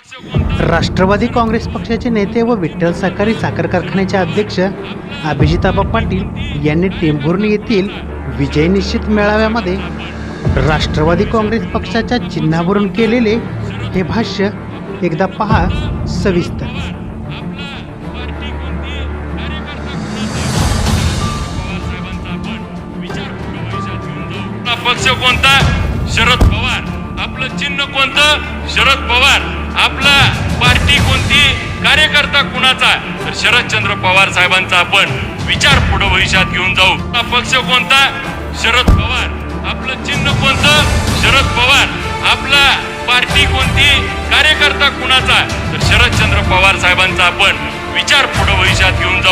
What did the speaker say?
राष्ट्रवादी काँग्रेस पक्षाचे नेते व विठ्ठल सहकारी साखर कारखान्याचे अध्यक्ष अभिजिताबा पाटील यांनी टेंभुर्णी येथील विजय निश्चित मेळाव्यामध्ये राष्ट्रवादी काँग्रेस पक्षाच्या चिन्हावरून केलेले हे भाष्य एकदा पहा सविस्तर. पक्ष कोणता? शरद पवार. आपलं चिन्ह कोणतं? शरद पवार. आपला पार्टी कोणती? कार्यकर्ता कुणाचा? तर शरदचंद्र पवार साहेबांचा आपण विचार पुढे भविष्यात घेऊन जाऊ. आपला पक्ष कोणता? शरद पवार. आपलं चिन्ह कोणतं? शरद पवार. आपला पार्टी कोणती? कार्यकर्ता कुणाचा? तर शरदचंद्र पवार साहेबांचा आपण विचार पुढे भविष्यात घेऊन जाऊ.